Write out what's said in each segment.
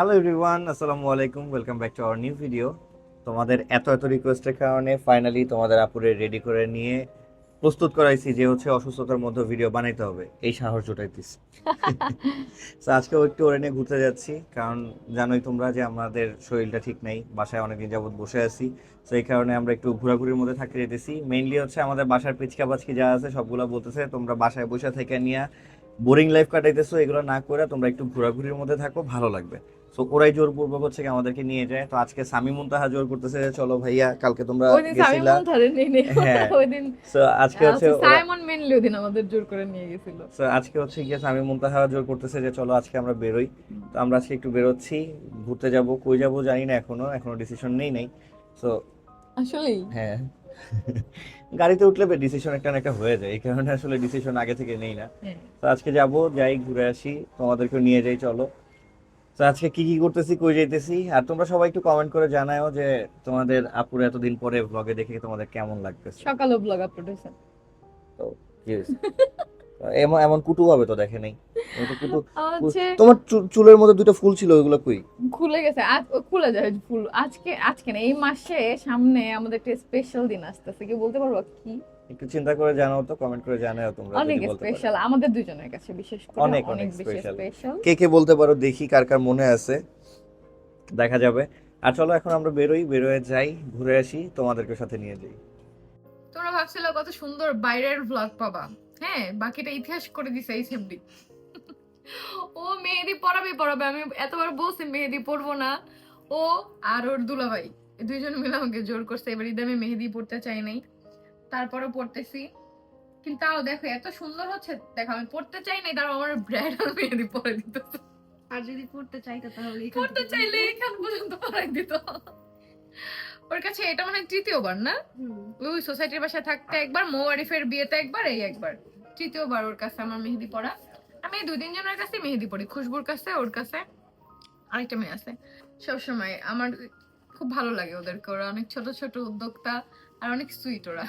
Hello everyone আসসালামু আলাইকুম welcome back to our new video তোমাদের এত এত রিকোয়েস্টের কারণে ফাইনালি তোমাদের আপুরে রেডি করে নিয়ে প্রস্তুত করাইছি যে হচ্ছে অসুস্থতার মধ্যে ভিডিও বানাইতে হবে। এই সাহস জোটাইতেছি। তো আজকেও একটু ওরে নিয়ে ঘুরতে যাচ্ছি। কারণ জানোই তোমরা যে আমাদের শরীরটা ঠিক নেই বাসায় অনেকদিন যাবত বসে আছি। তো এই কারণে আমরা একটু ঘোরাঘুরির মধ্যে থাকতে যেতেছি। মেইনলি হচ্ছে আমাদের বাসার পিচকা পাচকি যা আছে সবগুলো বলতেছে তোমরা বাসায় বসে থেকে নিয়ে বোরিং লাইফ কাটাইতেছো। এগুলো না করে তোমরা একটু ঘোরাঘুরির মধ্যে থাকো ভালো লাগবে। তো ওরাই জোরপূর্বক হচ্ছে কি আমাদেরকে নিয়ে যায়। তো আজকে সামি মুনতাহা জোর করতেছে চলো ভাইয়া কালকে তোমরা গেছিলা। হ্যাঁ। আজকে হচ্ছে সাইমন মেনলি ওই আমাদের জোর করে নিয়ে গেছিল। তো আজকে হচ্ছে গিয়ে সামি মুনতাহা জোর করতেছে যে চলো আজকে আমরা বেরোই। তো আমরা আজকে একটু বেরোচ্ছি ঘুরতে যাব কই যাব জানি না এখনও এখনও ডিসিশন নেই নাই। তো আসলেই? হ্যাঁ। গাড়িতে উঠলে ডিসিশন একটা না একটা হয়ে যায় এই কারণে আসলে ডিসিশন আগে থেকে নেই না। হ্যাঁ। তো আজকে যাব যাই ঘুরে আসি তোমাদেরকে নিয়ে যাই চলো। তো আজকে কি কি করতেছি কই যাইতেছি? আর তোমরা সবাই একটু কমেন্ট করে জানাও যে তোমাদের আপুরে এতদিন পরে ব্লগে দেখে তোমাদের কেমন লাগতেছে? সকালে ব্লগ আপলোড হয়েছে। কি হয়েছে? এমন এমন কুটু হবে তো দেখে নাই। তো কুটু তোমার চুলের মধ্যে দুটো ফুল ছিল ওগুলো কই? খুলে গেছে। আজ খুলে যায় ফুল। আজকে আজকে না এই মাসে সামনে আমাদের একটা স্পেশাল দিন আসতেছে। কি বলতে পারব? কি? একটু চিন্তা করে জানাও তো কমেন্ট করে জানাও তোমরা অনেক স্পেশাল আমাদের দুজনের কাছে বিশেষ করে অনেক, অনেক। স্পেশাল কে কে বলতে পারো দেখি কার কার মনে আছে। দেখা যাবে। আর চলো এখন আমরা বেরোই বেরোয় যাই ঘুরে আসি তোমাদেরকে সাথে নিয়ে যাই। তোমরা ভাবছিল কত সুন্দর বাইরের ব্লগ পাবা। হ্যাঁ বাকিটা ইতিহাস করে দিছে এই সেমডি। ও মেহেদি পড়াবে পড়াবে আমি এতবার বলছি মেহেদি পড়ব না। ও আর ওর দুলাভাই দুইজন মিলে আমাকে জোর করছে এবার ঈদে আমি মেহেদি পড়তে চাই নাই। তারপরেও পড়তেছি। কিন্তু তাও দেখো এত সুন্দর হচ্ছে দেখো আমি পড়তে চাই নাই তার আমার ব্রাইডাল মেহেদি পরে দিত আর যদি পড়তে চাইতো তাহলে পড়তে চাইলে এখান পর্যন্ত পড়াই দিত। ওর কাছে এটা মানে তৃতীয়বার না? ওই সোসাইটির বাসায় থাকতে একবার মৌ আরিফের বিয়েতে একবার এই একবার। তৃতীয়বার ওর কাছে আমার মেহেদি পড়া। আমি দুই তিনজনের কাছে মেহেদি পড়ি খুশবুর কাছে ওর কাছে। আরেকটা মেয়ে আছে। সবসময় আমার খুব ভালো লাগে ওদেরকে ওরা অনেক ছোট ছোট উদ্যোক্তা। আর অনেক সুইট ওরা।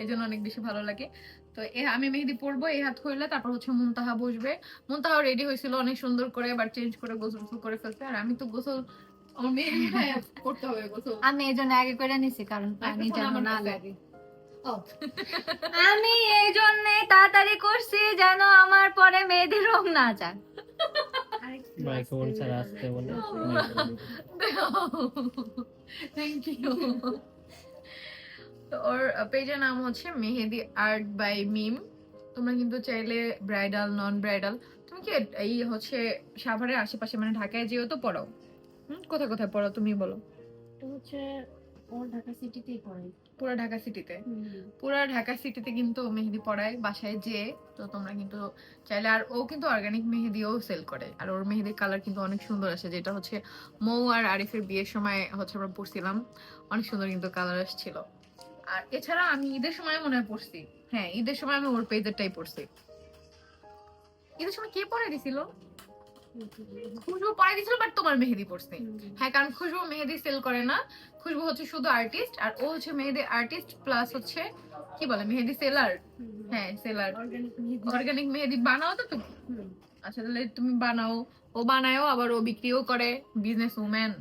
এই জন্য অনেক বেশি ভালো লাগে। তো এ আমি মেহেদি পরবো এই হাত হইলে তারপর হচ্ছে মুনতাহা বসবে। মুনতাহা রেডি হয়েছিল অনেক সুন্দর করে এবার চেঞ্জ করে গোসল গোসল করে ফেলছে। আর আমি তো গোসল করতে হবে গোসল। আমি এই জন্য আগে করে নিছি কারণ পানি যেন না লাগে। আমি এই জন্য তাড়াতাড়ি করছি যেন আমার পরে মেয়েদের রং না যাক মাইক্রোফোন ছাড়া আসতে বলে। থ্যাংক ইউ তো ওর পেজের নাম হচ্ছে মেহেদি আর্ট বাই মিম। তোমরা কিন্তু চাইলে ব্রাইডাল নন ব্রাইডাল তুমি কি এই হচ্ছে সাভারের আশেপাশে মানে ঢাকায় যেও তো পড়াও হুম কোথায় কোথায় পড়ো তুমি বলো? হচ্ছে ও ঢাকা সিটিতেই পড়ে। পুরো ঢাকা সিটিতে? পুরো ঢাকা সিটিতে কিন্তু মেহেদি পড়ায় বাসায় যে তো তোমরা কিন্তু চাইলে আর ও কিন্তু অর্গানিক মেহেদিও সেল করে। আর ওর মেহেদির কালার কিন্তু অনেক সুন্দর আসে যেটা হচ্ছে মৌ আর আরিফের বিয়ের সময় হচ্ছে আমরা পড়ছিলাম অনেক সুন্দর কিন্তু কালার আসছিল। আর এছাড়া আমি ঈদের সময় মনে হয় পড়ছি। হ্যাঁ ঈদের সময় আমি ওর পেজেরটাই পড়ছি। ঈদের সময় কে পড়াই দিছিল? খুশবু পড়াই দিছিল বাট তোমার মেহেদি পড়ছি। হ্যাঁ কারণ খুশবু মেহেদি সেল করে না। খুশবু হচ্ছে শুধু আর্টিস্ট আর ও হচ্ছে মেহেদি আর্টিস্ট প্লাস হচ্ছে, কি বলে, মেহেদি সেলার হ্যাঁ সেলার অর্গানিক মেহেদি বানাও তো তুমি। আচ্ছা তাহলে তুমি বানাও। ও বানায়ও, আবার ও বিক্রিও করে। বিজনেস উম্যান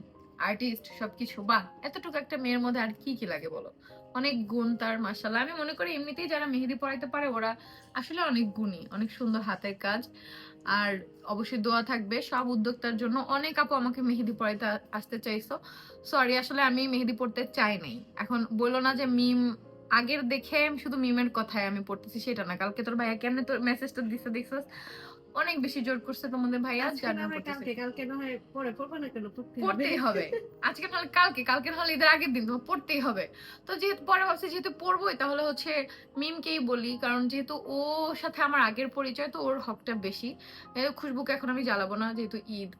আর্টিস্ট সবকিছু। বা এতটুকু একটা মেয়ের মধ্যে আর কি কি লাগে বলো? অনেক গুণ তার মাসাল্লাহ আমি মনে করি এমনিতেই যারা মেহেদি পড়াইতে পারে, ওরা আসলে অনেক গুণী, অনেক সুন্দর হাতের কাজ। আর অবশ্যই দোয়া থাকবে, সব উদ্যোক্তার জন্য। অনেক আপু আমাকে মেহেদি পড়াইতে আসতে চাইছো। সরি আসলে আমি মেহেদি পড়তে চাই নাই। এখন বলল না যে মিম, আগের দেখে শুধু মিমের কথায় আমি পড়তেছি, সেটা না। কালকে তোর ভাইয়া কেমনে তোর মেসেজটা দিছে, দেখছস? অনেক বেশি জোর করছে তোমাদের ভাইয়া যার না জন্য হয় কালকে কালকে না হয় পরে পড়ব না কেন হবে। পড়তেই হবে। আজকে নাহলে কালকে কালকে নাহলে ঈদের আগের দিন তোমার পড়তেই হবে। তো যেহেতু পরে ভাবছি যেহেতু পড়বোই তাহলে হচ্ছে মিমকেই বলি কারণ যেহেতু ওর সাথে আমার আগের পরিচয় তো ওর হকটা বেশি। এই খুশবুকে এখন আমি জ্বালাবো না যেহেতু ঈদ।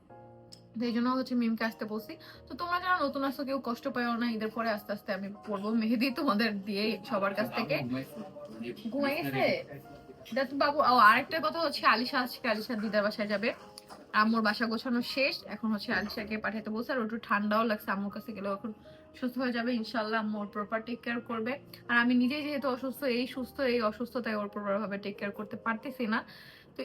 এই জন্য হচ্ছে মিমকে আসতে বলছি। তো তোমরা যারা নতুন আসো কেউ কষ্ট পাও না ঈদের পরে আস্তে আস্তে আমি পড়ব। মেহেদি তোমাদের দিয়ে সবার কাছ থেকে। ঘুমাই গেছে দেখ বাবু আরেকটা কথা হচ্ছে আলিশা আজকে, আলিশা দিদার বাসায় যাবে। আম্মুর বাসা গোছানো শেষ, এখন হচ্ছে আলিশাকে পাঠাতে বলছে, আর একটু ঠান্ডাও লাগছে, আম্মুর কাছে গেলেও এখন সুস্থ হয়ে যাবে ইনশাল্লাহ আম্মু ওর প্রপার টেক কেয়ার করবে। আর আমি নিজেই যেহেতু অসুস্থ, এই সুস্থ, এই অসুস্থতায় ওর প্রপার ভাবে টেক কেয়ার করতে পারতেছি না। তো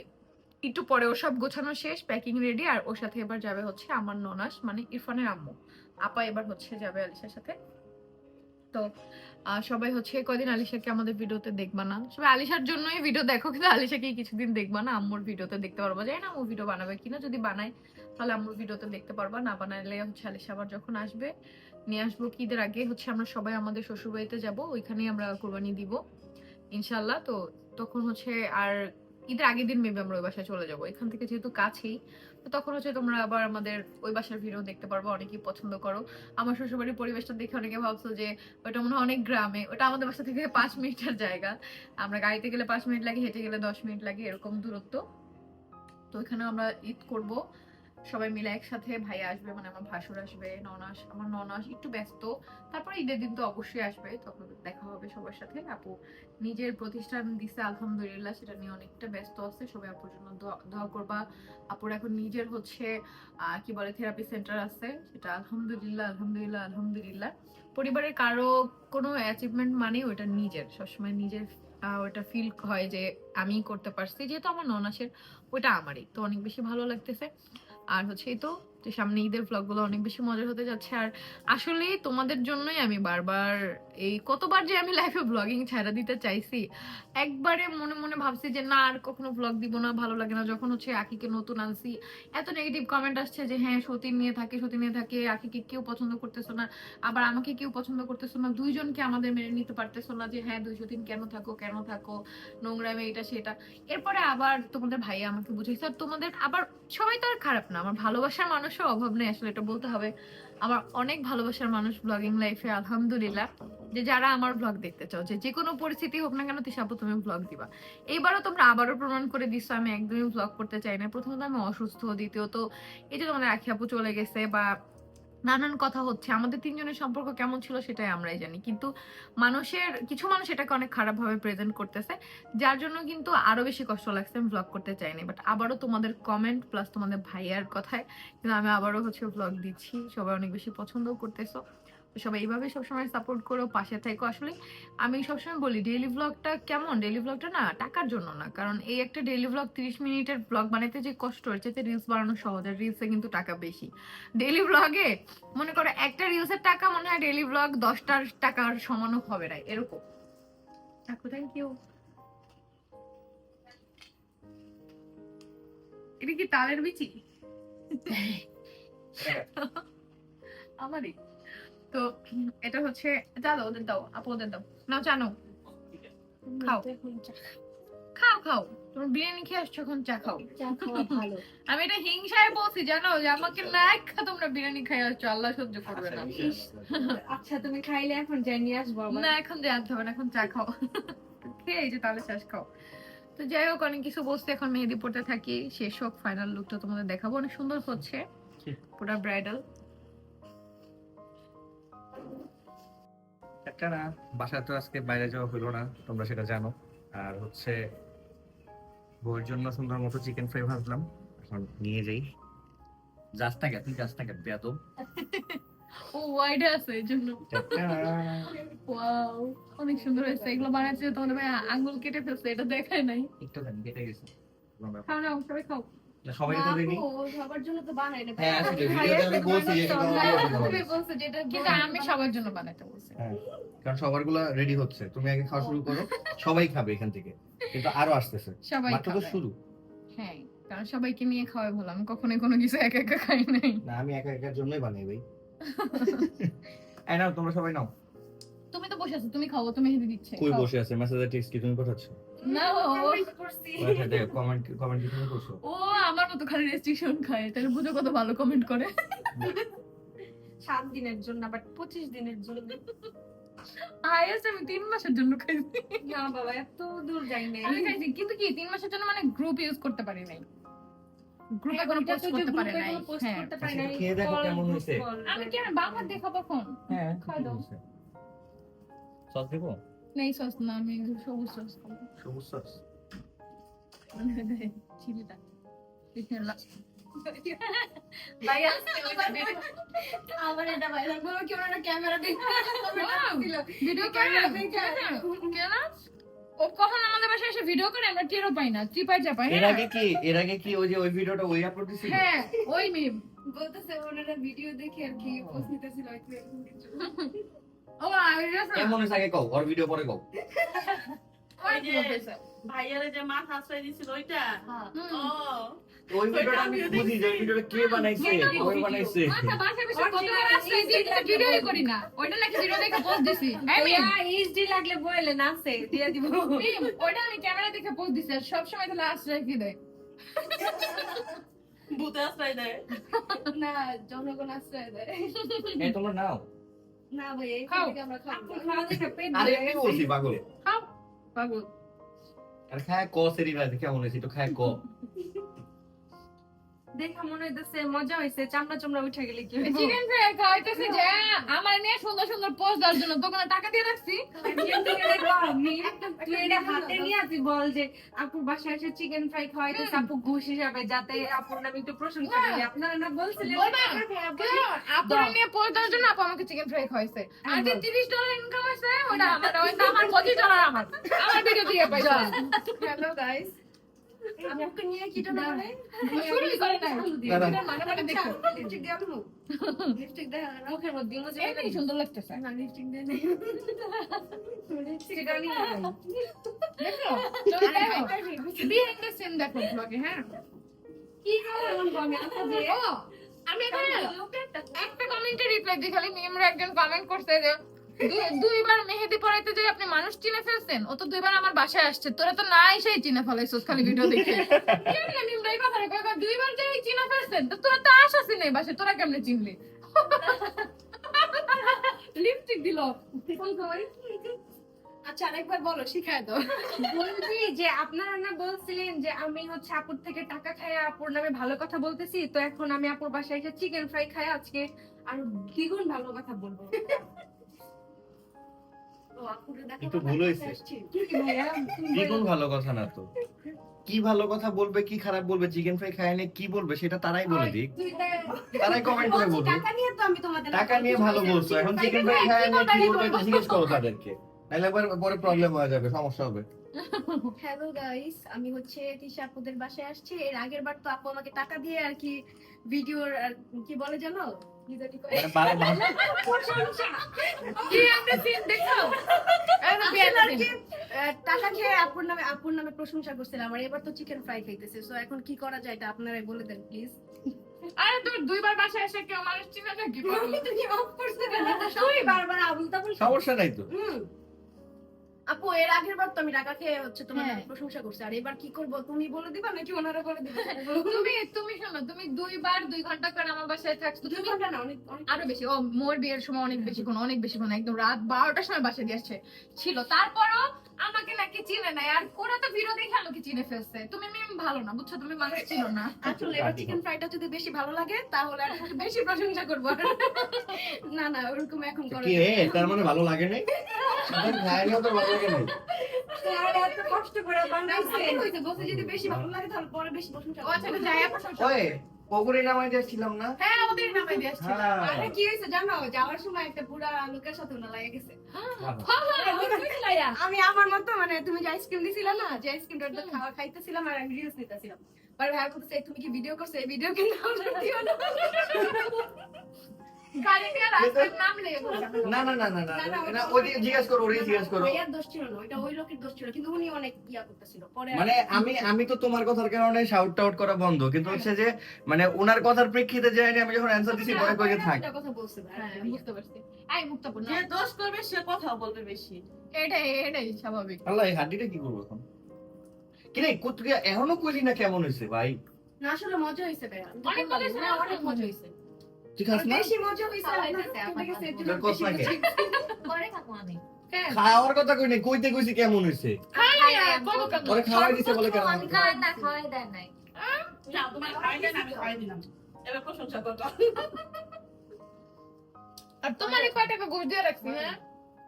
একটু পরে ও সব গোছানো শেষ প্যাকিং রেডি আর ওর সাথে এবার যাবে হচ্ছে আমার ননাস মানে ইরফানের আম্মু। আপা এবার হচ্ছে যাবে আলিশার সাথে। তো সবাই হচ্ছে কদিন আলিশাকে আমাদের ভিডিওতে দেখবা না? সবাই আলিশার জন্যই ভিডিও দেখো, কিন্তু আলিশাকে কিছুদিন দেখবা না। আম্মুর ভিডিওতে দেখতে পারব। জানি না আম্মু ভিডিও বানাবে কিনা। যদি বানায়, তাহলে আম্মুর ভিডিওতে দেখতে পারবা। না বানাইলে হচ্ছে আলিশা আবার যখন আসবে, নিয়ে আসব কি ঈদের আগে। হচ্ছে আমরা সবাই আমাদের শ্বশুর বাড়িতে যাব, ওইখানেই আমরা কোরবানি দিব ইনশাল্লাহ তো তখন হচ্ছে আর ঈদের আগের দিন মেবি আমরা ওই বাসায় চলে যাব। এখান থেকে যেহেতু কাছেই তো তখন হচ্ছে তোমরা আবার আমাদের ওই বাসার ভিডিও দেখতে পারব, অনেকেই পছন্দ করো। আমার শ্বশুরবাড়ির পরিবেশটা দেখে অনেকে ভাবছ যে ওটা মনে হয় অনেক গ্রামে, ওটা আমাদের বাসা থেকে পাঁচ মিনিটের জায়গা। আমরা গাড়িতে গেলে পাঁচ মিনিট লাগে, হেঁটে গেলে দশ মিনিট লাগে, এরকম দূরত্ব। তো ওইখানে আমরা ঈদ করব। সবাই মিলে একসাথে ভাই আসবে মানে আমার ভাসুর আসবে ননাস আমার ননাস একটু ব্যস্ত। তারপরে ঈদের দিন তো অবশ্যই আসবে, তখন দেখা হবে সবার সাথে। আপু নিজের প্রতিষ্ঠান দিছে, আলহামদুলিল্লাহ, সেটা নিয়ে অনেকটা ব্যস্ত আছে। সবাই আপুর জন্য দোয়া- করবা। আপুর এখন নিজের হচ্ছে কি বলে থেরাপি সেন্টার আছে, সেটা আলহামদুলিল্লাহ আলহামদুলিল্লাহ আলহামদুলিল্লাহ। পরিবারের কারও কোনো অ্যাচিভমেন্ট মানে ওটা নিজের, সবসময় নিজের ওটা ফিল হয় যে আমি করতে পারছি। যেহেতু আমার ননাসের ওটা আমারই, তো অনেক বেশি ভালো লাগতেছে। আর হচ্ছে এই তো যে সামনে ঈদের ব্লগগুলো অনেক বেশি মজার হতে যাচ্ছে। আর আসলে তোমাদের জন্যই আমি বারবার এই কতবার যে আমি লাইফে ব্লগিং ছাড়া দিতে চাইছি, একবারে মনে মনে ভাবছি যে না, আর কখনো ব্লগ দিব না, ভালো লাগে না। যখন হচ্ছে আকিকে নতুন আনছি, এত নেগেটিভ কমেন্ট আসছে যে হ্যাঁ সতীন নিয়ে থাকে, সতীন নিয়ে থাকে, আকিকে কেউ পছন্দ করতেছো না, আবার আমাকে কেউ পছন্দ করতেছো না, দুইজনকে আমাদের মেনে নিতে পারতেছো না যে হ্যাঁ দুই সতীন কেন থাকো কেন থাকো নোংরামে এটা, সেটা। এরপরে আবার তোমাদের ভাইয়া আমাকে বুঝাইছে, আর তোমাদের, আবার সবাই তো আর খারাপ না, আমার ভালোবাসার মানুষের অভাব নেই আসলে, এটা বলতে হবে। আমার অনেক ভালোবাসার মানুষ ব্লগিং লাইফে আলহামদুলিল্লাহ। যে যারা আমার ব্লগ দেখতে চাও, যে যে কোনো পরিস্থিতি হোক না কেন তিসাপু তুমি ব্লগ দিবা। এইবারও তোমরা আবারও প্রমাণ করে দিচ্ছ আমি একদমই ব্লগ করতে চাই না। প্রথমত আমি অসুস্থ, দ্বিতীয়ত এই যে তোমাদের আখি আপু চলে গেছে বা নানান কথা হচ্ছে। আমাদের তিনজনের সম্পর্ক কেমন ছিল সেটাই আমরাই জানি। কিন্তু মানুষের, কিছু মানুষ এটাকে অনেক খারাপভাবে প্রেজেন্ট করতেছে, যার জন্য কিন্তু আরও বেশি কষ্ট লাগছে আমি ব্লগ করতে চাইনি। বাট আবারও তোমাদের কমেন্ট প্লাস তোমাদের ভাইয়ার কথায় কিন্তু আমি আবারও হচ্ছে ব্লগ দিচ্ছি। সবাই অনেক বেশি পছন্দও করতেছো। সবাই এইভাবে সবসময় সাপোর্ট করো পাশে থাকো। আসলে আমি সবসময় বলি ডেইলি ব্লগটা কেমন? ডেইলি ব্লগটা না টাকার জন্য না। কারণ এই একটা ডেইলি ব্লগ তিরিশ মিনিটের ব্লগ বানাতে যে কষ্ট হচ্ছে রিলস বানানো সহজ। আর রিলসে কিন্তু টাকা বেশি। ডেইলি ব্লগে মনে করো একটা রিলসের টাকা মনে হয় ডেইলি ব্লগ দশটার টাকার সমানও হবে না। এরকম। থ্যাংক ইউ এটা কি তালের বিচি? আমারই। তো এটা হচ্ছে চা দাও ওদের দাও আপু ওদের দাও। নাও জানো খাও। খাও। খাও তুমি বিরিয়ানি খেয়ে আসছো এখন চা খাও। ভালো। আমি এটা হিংসায় বলছি জানো? যে আমাকে না তোমরা বিরিয়ানি খাই আসছো আল্লাহ সহ্য করবে না। আচ্ছা তুমি খাইলে এখন যাই নিয়ে আসব না এখন জানতে হবে না এখন চা খাও। খেয়ে যে তাহলে শেষ খাও। তো যাই হোক অনেক কিছু বসতে এখন মেহেদি পড়তে থাকি শেষ হোক ফাইনাল লুকটা তোমাদের দেখাবো। অনেক সুন্দর হচ্ছে পুরো ব্রাইডাল একটা না বাসায় তো আজকে বাইরে যাওয়া হলো না তোমরা সেটা জানো। আর হচ্ছে বউয়ের জন্য সুন্দর মতো চিকেন ফ্রাই ভাজলাম। এখন নিয়ে যাই। যাস না তুই যাস না বেয়াদ ও ওয়াইড আছে এই জন্য। ওয়াও অনেক সুন্দর হয়েছে। এগুলো বানাচ্ছে তোমাদের ভাই আঙ্গুল কেটে ফেলছে এটা দেখায় নাই। একটু কেটে গেছে। খাও না সবাই খাও। সবাই তো রেডি সবার জন্য তো বানাই না হ্যাঁ, আমি বলছি তুমি বলছো যেটা কিন্তু আমি সবার জন্য বানাতে বলছি। হ্যাঁ কারণ সবার রেডি হচ্ছে। তুমি আগে খাওয়া শুরু করো সবাই খাবে এখান থেকে। কিন্তু আরও আসতেছে। সবাই মাত্র তো শুরু। হ্যাঁ কারণ সবাইকে নিয়ে খাওয়াই ভালো আমি কখনোই কোনো কিছু একা একা খাই নাই। না আমি একা একার জন্যই বানাই ভাই। এই নাও তোমরা সবাই নাও। তুমি তো বসে আছো তুমি খাও তুমি হেঁটে দিচ্ছে। কই। বসে আছে? মেসেজে টেক্সট কি? তুমি পাঠাচ্ছ? না ও কমেন্ট কমেন্ট কি করছ? ও আমার মতো খালি রেস্ট্রিকশন খায় তাহলে বুঝো কত ভালো কমেন্ট করে। সাত দিনের জন্য বাট পঁচিশ দিনের জন্য। হাইয়েস্ট আমি তিন মাসের জন্য খাইছি। না বাবা এত দূর যাই নাই। আমি খাইছি কিন্তু কি তিন মাসের জন্য মানে গ্রুপ ইউজ করতে পারি নাই। গ্রুপে হ্যাঁ, কোনো পোস্ট করতে পারে নাই। হ্যাঁ। করতে পারি আচ্ছা, নাই, খেয়ে দেখো কেমন হয়েছে। আমি কোন হ্যাঁ খাই দাও। সস দেবো? নেই সস না আমি সবুজ সস সবুজ সস দেখে ও কখন আমাদের বাসায় এসে ভিডিও করে? আমরা টেরও পাই না। চিপাই চাপাই এর হ্যাঁ? আগে কি এর আগে কি ওই যে ওই ভিডিওটা ওই আপলোড দিছিল? হ্যাঁ ওই মিম বলতেছে ওনারা ভিডিও দেখে আর কি পোস্ট নিতেছিল কেমন হয়েছে আগে কও? ওর ভিডিও পরে কও। ভাইয়ারে যে মাথা আশ্রয় দিছিল ওইটা? ও। ওই ভিডিওটা আমি বুঝি যে ভিডিওটা কে বানাইছে? ওই বানাইছে? আচ্ছা বাসায় বসে কতবার আশ্রয় দিয়ে ভিডিওই করি না। ওইটা নাকি ভিডিও দেখে পোস্ট দিছি। এই এইচডি লাগলে বলে না আছে দিয়ে দিব। ওইটা আমি ক্যামেরা দেখে পোস্ট দিছি আর সব সময় তাহলে আশ্রয় কি দেয়? ভূতে আশ্রয় দেয়। না জনগণ আশ্রয় দেয়। এই তোমরা নাও। না ভাই এই খাও। থেকে আমরা খাব খাওয়া দেখে পেট আরে ভরে বলছি পাগল? খাও। পাগল। আর খায় ক সেরি ভাই কেমন হয়েছে তো খায় ক। দেখা মনে হইতেছে মজা হইছে চামড়া চামড়া উঠে গেলে কি চিকেন ফ্রাই খাওয়াইতেছে যে আমার নিয়ে সুন্দর সুন্দর পোস্ট দেওয়ার জন্য দোকানে টাকা দিয়ে রাখছি। তুই এটা হাতে নিয়ে তুই বল যে আপুর বাসায় এসে চিকেন ফ্রাই খাওয়াইতেছে আপু ঘুষ হিসাবে যাতে আপুর নামে একটু প্রশংসা করি। আপনারা না বলছিলেন আপনার নিয়ে পোস্ট দেওয়ার জন্য আপু আমাকে চিকেন ফ্রাই খাওয়াইছে। আর যে তিরিশ ডলার ইনকাম হয়েছে ওটা আমার আমার পঁচিশ ডলার আমার। আমার ভিডিও দিয়ে পাইছে। হ্যালো গাইস আমাকে নিয়ে কি না। রে শুরুই করে নাই মানে মানে দেখো লিপস্টিক দিয়ে আনব। লিপস্টিক দিয়ে মুখের মধ্যে ইমোজি এই সুন্দর লাগতেছে। না লিপস্টিক দিয়ে নেই। সেটা নিয়ে দেখো বিহাইন্ড দ্য সিন দেখো ব্লগে হ্যাঁ। কি খাওয়া এমন গমে আপু যে আমি এখানে একটা কমেন্টে রিপ্লাই দিই খালি মিমরা একজন কমেন্ট করছে যে দুইবার মেহেদি পড়াইতে যে আপনি মানুষ চিনে ফেলছেন? ও তো দুইবার আমার বাসায় আসছে। তোরা তো নাই সেই চিনে ফেলাইছিস খালি ভিডিও দেখে। কেমনে কথাটা কয় কয়, দুইবার যে চিনে ফেলছেন তো তোরা তো আসাসি নাই বাসায় তোরা কেমনে চিনলি? লিপস্টিক দিল। আচ্ছা আরেকবার বলো শিখায় দাও। বলছি যে আপনারা না বলছিলেন যে আমি হচ্ছে আপুর থেকে টাকা খাই আপুর নামে ভালো কথা বলতেছি তো এখন আমি আপুর বাসায় এসে চিকেন ফ্রাই খাই আজকে। আর দ্বিগুণ ভালো কথা বলব। একটু ভুল হয়েছে। দ্বিগুণ ভালো কথা না তো? কি ভালো কথা বলবে কি খারাপ বলবে চিকেন ফ্রাই খায় না কি বলবে সেটা তারাই বলে দিক। তারাই কমেন্ট করে বলবে টাকা নিয়ে তো আমি তোমাদের টাকা নিয়ে ভালো বলছো। এখন চিকেন ফ্রাই খায় না কি বলবে? এটা জিজ্ঞেস করো তাদেরকে। নাহলে একবার পরে প্রবলেম হয়ে যাবে সমস্যা হবে। হ্যালো গাইস আমি হচ্ছে তিশা আপুদের বাসায় আসছি। এর আগের বার তো আপু আমাকে টাকা দিয়ে আর কি ভিডিওর আর কি বলে জানো? মানে টাকা খেয়ে আপুর নামে আপুর নামে প্রশংসা করছিলাম আর এবার তো চিকেন ফ্রাই খাইতেছে। সো এখন কি করা যায় এটা আপনারাই বলে দেন প্লিজ আরে তুই দুইবার বাসায় এসে কেউ মানুষ চিনে না কি পাগল? তুমি অফ করতে কেন তুই বারবার আবুল তাবুল সমস্যা নাই তো। হুম। আপু এর আগের বার তো আমি টাকা খেয়ে হচ্ছে তোমার হ্যাঁ। প্রশংসা করছি। আর এবার কি করব? তুমি বলে দিবা নাকি ওনারা বলে দিবে? তুমি তুমি শোনো তুমি দুইবার দুই ঘণ্টা করে আমার বাসায় থাকছো তুমি ঘণ্টা না অনেক আরও বেশি ও মোর বিয়ের সময় অনেক বেশিক্ষণ অনেক বেশি কোন একদম রাত বারোটার সময় বাসায় দিয়ে আসছে ছিল। তারপরও আমাকে নাকি চিনে নাই আর ওরা তো ভিডিও দেখে আমাকে চিনে ফেলছে। তুমি মেম ভালো না বুঝছ? তুমি মানুষ ছিল না। আসলে এবার চিকেন ফ্রাইটা যদি বেশি ভালো লাগে তাহলে আর বেশি প্রশংসা করব। না না ওরকম এখন করা কি তার মানে ভালো লাগে নাই? চিকেন খায় তো ভালো লাগে নাই। আর কষ্ট করে বানাইছে। যদি বেশি ভালো লাগে তাহলে পরে বেশি প্রশংসা ও আচ্ছা যাই প্রশংসা ওই পকুরি নামাই দিয়েছিলাম না? হ্যাঁ ওদের নামাই দিয়ে আসছে হ্যাঁ। আরে কি হয়েছে জানো? যাওয়ার সময় একটা বুড়া লোকের সাথে ওনা লাগে গেছে। ভালো। আমি আমার মতো মানে তুমি যে আইসক্রিম দিছিলা না যে আইসক্রিমটা একটু খাওয়া খাইতেছিলাম আর আমি রিলস নিতেছিলাম। পরে ভাই কইতেছে তুমি কি ভিডিও করছ? এই ভিডিও কিন্তু আমার দিও না গাড়ি দিয়ে রাস্তার নাম লেগে বলছে না না না না না না, না, না ওই- ওই জিজ্ঞেস করো জিজ্ঞেস করো। ভাইয়ার দোষ ছিল না ওইটা ওই লোকের দোষ ছিল কিন্তু উনি অনেক ইয়া করতেছিল পরে মানে আমি আমি তো তোমার কথার কারণে শাউট টাউট করা বন্ধ কিন্তু হচ্ছে যে মানে ওনার কথার প্রেক্ষিতে যে আমি যখন অ্যান্সার দিছি পরে কই যে থাক। কথা বলছে হ্যাঁ বুঝতে পারছি। আই মুক্তাপুর যে দোষ করবে সে কথাও বলবে বেশি। এটাই এটাই স্বাভাবিক। আল্লাহ এই হাড্ডিটা কি করব এখন? কি রে এখনও কইলি না কেমন হয়েছে ভাই? না আসলে মজা অনেক মজা হ্যাঁ, অনেক ঠিক আছে না বেশি মজা হয়েছে খাওয়া আপনার হয়েছে, কেটে গেছে, এর জন্য তোর কষ্ট লাগে? পরে খাব আমি হ্যাঁ খাওয়ার কথা কই নাই কইতে কইছি কেমন হয়েছে কবে খাওয়াই দিছে বলে কেমন আমি খাওয়াই না খাওয়াই দেয় নাই না তোমার খাওয়াই দেন আমি খাওয়াই দিলাম এবার প্রশংসা করব আর তোমার কয় টাকা ঘুষ দিয়ে রাখছি হ্যাঁ?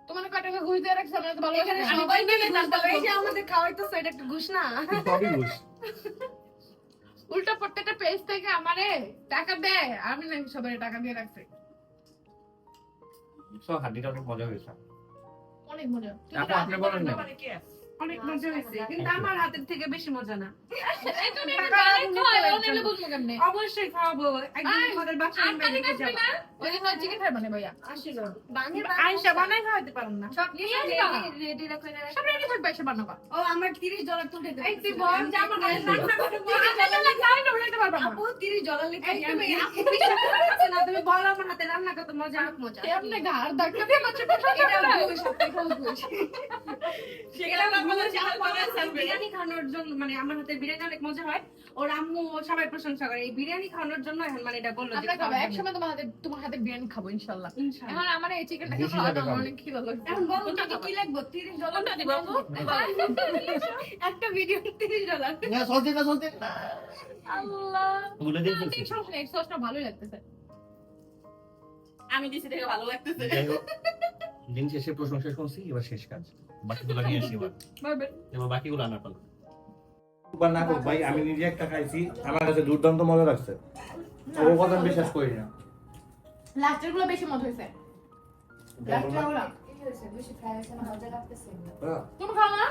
তোমার কয় টাকা ঘুষ দিয়ে রাখছি আমরা তো ভালোবাসি এখানে না। আমাদের খাওয়াইতেছে, এটা একটু ঘুষ না। সবই ঘুষ। উল্টা প্রত্যেকটা পেজ থেকে আমারে টাকা দেয়। আমি নাকি সবাই টাকা দিয়ে রাখছি। সব হাড্ডিটা অনেক মজা হয়েছে। অনেক মজা। আপনি বলেন না? অনেক মজা হয়েছে কিন্তু আমার হাতের থেকে বেশি মজা না? অবশ্যই খাওয়াবো একদিন তোমাদের বাসায় নিয়ে যাব ওই দিন হয় chicken fry ভাইয়া। আসিল বানাই খাওয়াতে পারেন না সব রেডি রাখো সব ready থাকবে, এসে বানাবা। ও আমার 30 ডলার তুলে দেবে এই তুই বল যে আমার হাতে রান্না করে দিবি। তাহলে খাই না, বানাইতে পারবা না। আপু 30 ডলার লিখে আমি না তুমি বলো আমার হাতে রান্না কত মজা মজা এমনি ঘাড় ধাক্কা দিয়ে বাচ্চা কথা। সেগুলো বিরিয়ানি খাওয়ানোর জন্য মানে আমার হাতে বিরিয়ানি অনেক মজা হয়। ওর আম্মু সবাই প্রশংসা করে এই বিরিয়ানি খাওয়ানোর জন্য এখন মানে এটা বলল যে আমরা খাব, খাওয়ার জন্য। একসময় তোমার হাতে তোমার হাতে বিরিয়ানি খাব ইনশাল্লাহ। এখন আমার এই চিকেনটা খাওয়া খাব। অনেক খিদা লাগছে। এখন বলো টাকা কি লাগবে? 30 ডলার কোনটা দিব একটা ভিডিও 30 ডলার। না চলতে না চলতে না আল্লাহ। বলে দিন সমস্যা নেই, সসটা ভালোই লাগতেছে। আমি দিছি থেকে ভালো লাগতেছে। দিন শেষে প্রশংসা শুনছি এবার শেষ কাজ। বাকিগুলো নিয়ে আসি এবার। এবার বাকিগুলো আনার পালা। না ভাই আমি নিজে একটা খাইছি আমার কাছে দুর্দান্ত মজা লাগছে। ও কথা বিশ্বাস করি না। লাস্টেরগুলো বেশি মজা হয়েছে। লাস্টেরগুলো হ্যাঁ। তুমি খাও না?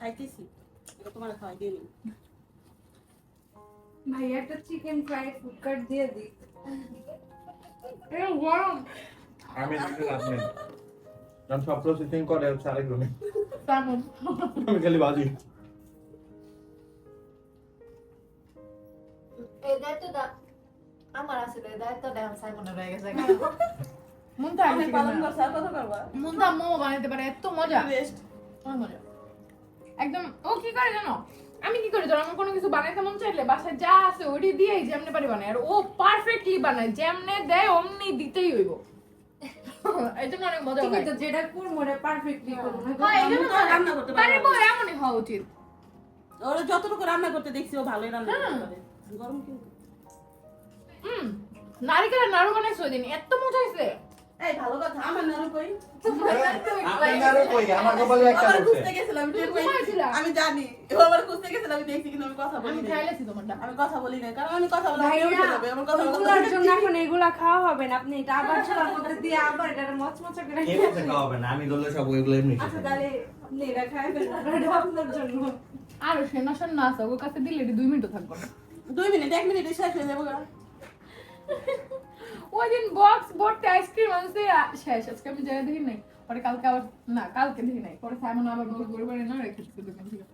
খাইতেছি। তোমার খাওয়াই দিই ভাই একটা চিকেন ফ্রাই ফুড কার্ট দিয়ে দিই। গরম। আমি কারণ সব প্রসেসিং করে হচ্ছে আরেকজনে তেমন আমি খালি বাজি আমার গেছে মুন্তা আমি পালন করছি আর কত করবা মুন্তা মোমো বানাইতে পারে এত মজা বেস্ট মজা একদম ও কি করে জানো আমি কি করি ধরো আমার কোনো কিছু বানাইতে মন চাইলে বাসায় যা আছে ওইটি দিয়েই যেমনে পারি বানাই আর ও পারফেক্টলি বানায় যেমনে দেয় অমনি দিতেই হইব এই অনেক মজা ঠিক আছে যেটা করব ওটা পারফেক্টলি করব হ্যাঁ, এই জন্য রান্না করতে পারি বউ এমনই হওয়া উচিত। ওরা যতটুকু রান্না করতে দেখছি ও ভালোই রান্না করতে হ্যাঁ। পারে। গরম কিন্তু হুম। নারিকেলের নাড়ু বানাইছো দিন এত মজা হয়েছে এই ভালো কথা আমার কই? একটা খুঁজতে গেছিলাম আমি জানি আমার খুঁজতে গেছিলাম আমি দেখছি কিন্তু আমি কথা বলি আমি কথা বলি না কারণ আমি কথা বলা ভাইয়া, আমার কথা বলা ওগুলোর জন্য এখন এগুলা খাওয়া হবে না আপনি এটা আবার মধ্যে দিয়ে আবার এটা মচমচা করে খাওয়াবে না আমি ধরলে সব ওইগুলো এমনি আচ্ছা তাহলে আপনি এটা খাইবেন না, এটা আপনার জন্য। আর সেনা সেনা আছে ওর কাছে দিলে এটি দুই মিনিটও থাকব না। দুই মিনিট এক মিনিটে শেষ হয়ে যাব। ওই দিন বক্স ভর্তি আইসক্রিম আনছে শেষ আজকে আমি জায়গা দেখি নাই। পরে কালকে আবার না কালকে দেখি নাই। পরে সাইমন আবার বল করে করে না রেখেছি দোকান থেকে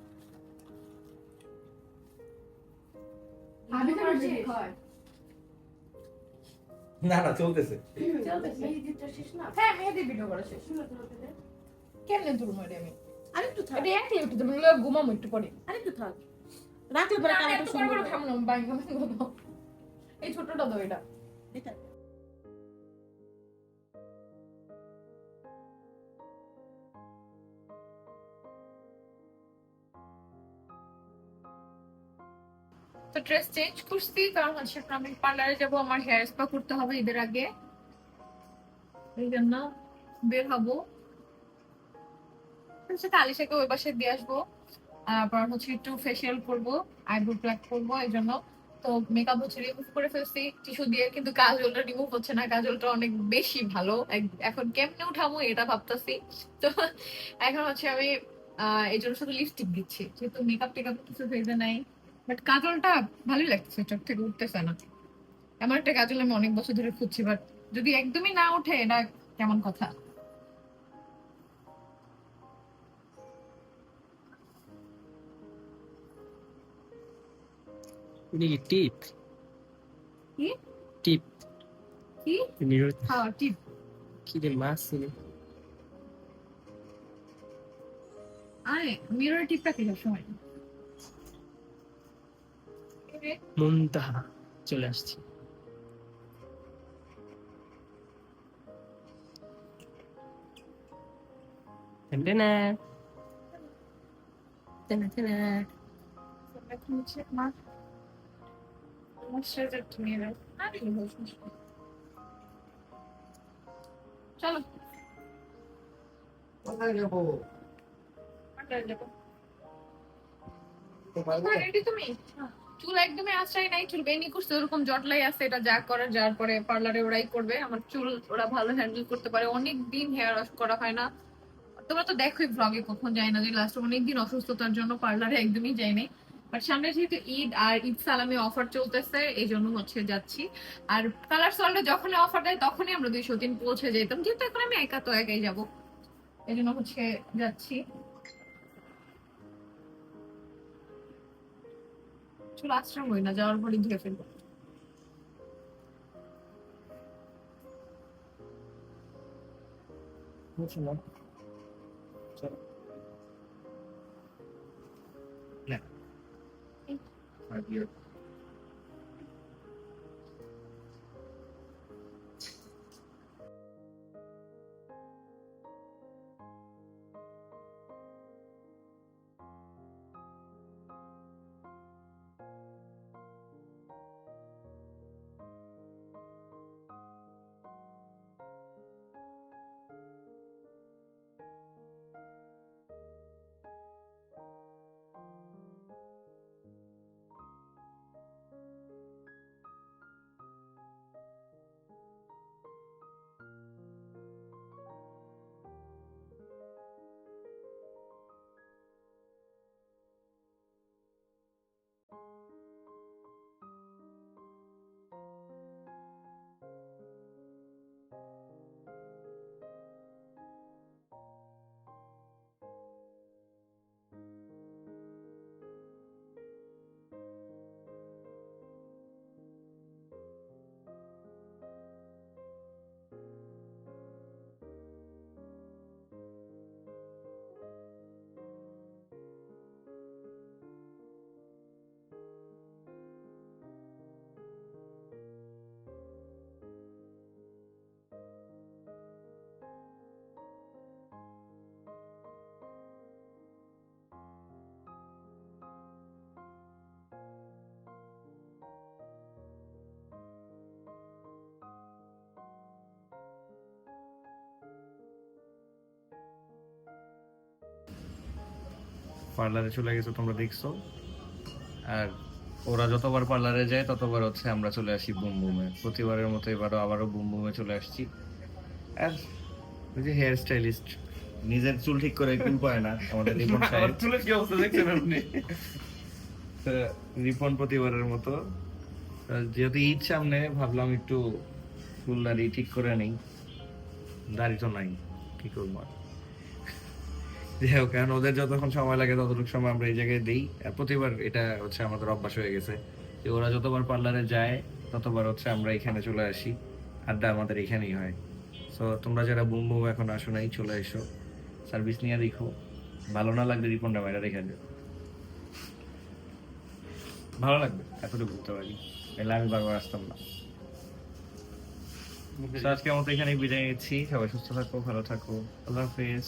না না চলতেছে। হ্যাঁ মেহেদি ভিডিও করা শেষ। কেমনে তুলবো এটা আমি? আরেকটু থাক। এটা এক লিটার তুমি ঘুমাবো একটু পরে। আরেকটু থাক। পরে খাব এই ছোটটা দাও এটা। এটা। তো ড্রেস চেঞ্জ করছি, কারণ হচ্ছে আমি পার্লারে যাব, আমার হেয়ার স্পা করতে হবে ঈদের আগে। এই জন্য বের হব। হচ্ছে আলিশাকে ওই পাশে দিয়ে আসব। তারপর হচ্ছে একটু ফেসিয়াল করব আইব্রো প্লাক করব, এই জন্য। তো মেকআপ হচ্ছে রিমুভ করে ফেলছি টিস্যু দিয়ে, কিন্তু কাজলটা রিমুভ হচ্ছে না, কাজলটা অনেক বেশি ভালো। এখন কেমনে উঠাবো এটা ভাবতেছি। তো এখন হচ্ছে আমি এই জন্য শুধু লিপস্টিক দিচ্ছি, যেহেতু মেকআপ টেকআপ কিছু হয়ে নাই। বাট কাজলটা ভালোই লাগতেছে চোখ থেকে উঠতেছে না। এমন একটা কাজল আমি অনেক বছর ধরে খুঁজছি বাট যদি একদমই না ওঠে এটা কেমন কথা? টিপ? কি? টিপ। কি? হ্যাঁ টিপ। কি রে মাছ আরে মিরর টিপটা কি সময় মুনতাহা চলে আসছি। চলো। কোথায় যাব? যাব? কোথায় ready তুমি? চুল একদমই আশ্রয় নাই, চুল বেনি করছে ওরকম জটলাই আছে এটা যা করার, যার পরে পার্লারে ওরাই করবে। আমার চুল ওরা ভালো হ্যান্ডেল করতে পারে। অনেক দিন হেয়ার ওয়াশ করা হয় না। তোমরা তো দেখোই ব্লগে কখন যাই না যে লাস্ট অনেকদিন অসুস্থতার জন্য পার্লারে একদমই যাইনি বাট সামনে যেহেতু ঈদ আর ঈদ সালামে অফার চলতেছে এই জন্য হচ্ছে যাচ্ছি। আর কালার সল্টে যখনই অফার দেয়, তখনই আমরা দুইশো দিন পৌঁছে যেতাম যেহেতু এখন আমি একা তো একাই যাব। এই জন্য হচ্ছে যাচ্ছি। চুল আশ্রম হই না যাওয়ার পরই ধুয়ে ফেলব। পার্লারে চলে গেছে তোমরা দেখছ। আর ওরা যতবার পার্লারে যায় ততবার হচ্ছে আমরা চলে আসি বুম বুমে। প্রতিবারের মতো এবারও আবারও বুম বুমে চলে আসছি। আর ওই যে হেয়ার স্টাইলিস্ট নিজের চুল ঠিক করে চুল পায় না আমাদের রিপন সাহেব। চুলের কি অবস্থা দেখছেন আপনি? তো রিপন প্রতিবারের মতো। যেহেতু ঈদ সামনে ভাবলাম একটু চুল দাড়ি ঠিক করে নেই। দাড়ি তো নাই কি করব আর? যাই হোক কারণ ওদের যতক্ষণ সময় লাগে ততটুকু সময় আমরা এই জায়গায় দিই। প্রতিবার এটা হচ্ছে আমাদের অভ্যাস হয়ে গেছে যে ওরা যতবার পার্লারে যায় ততবার হচ্ছে আমরা এখানে চলে আসি। আড্ডা আমাদের এখানেই হয়। সো তোমরা যারা বুম বুম এখন আসো নাই চলে এসো। সার্ভিস নিয়ে দেখো। ভালো না লাগলে রিপনটা বাইরে রেখে দিও ভালো লাগবে এতটুকু ঘুরতে পারি এলে আমি বারবার আসতাম না। আজকে মতো এখানে বিদায় নিচ্ছি। সবাই সুস্থ থাকো ভালো থাকো। আল্লাহ হাফেজ।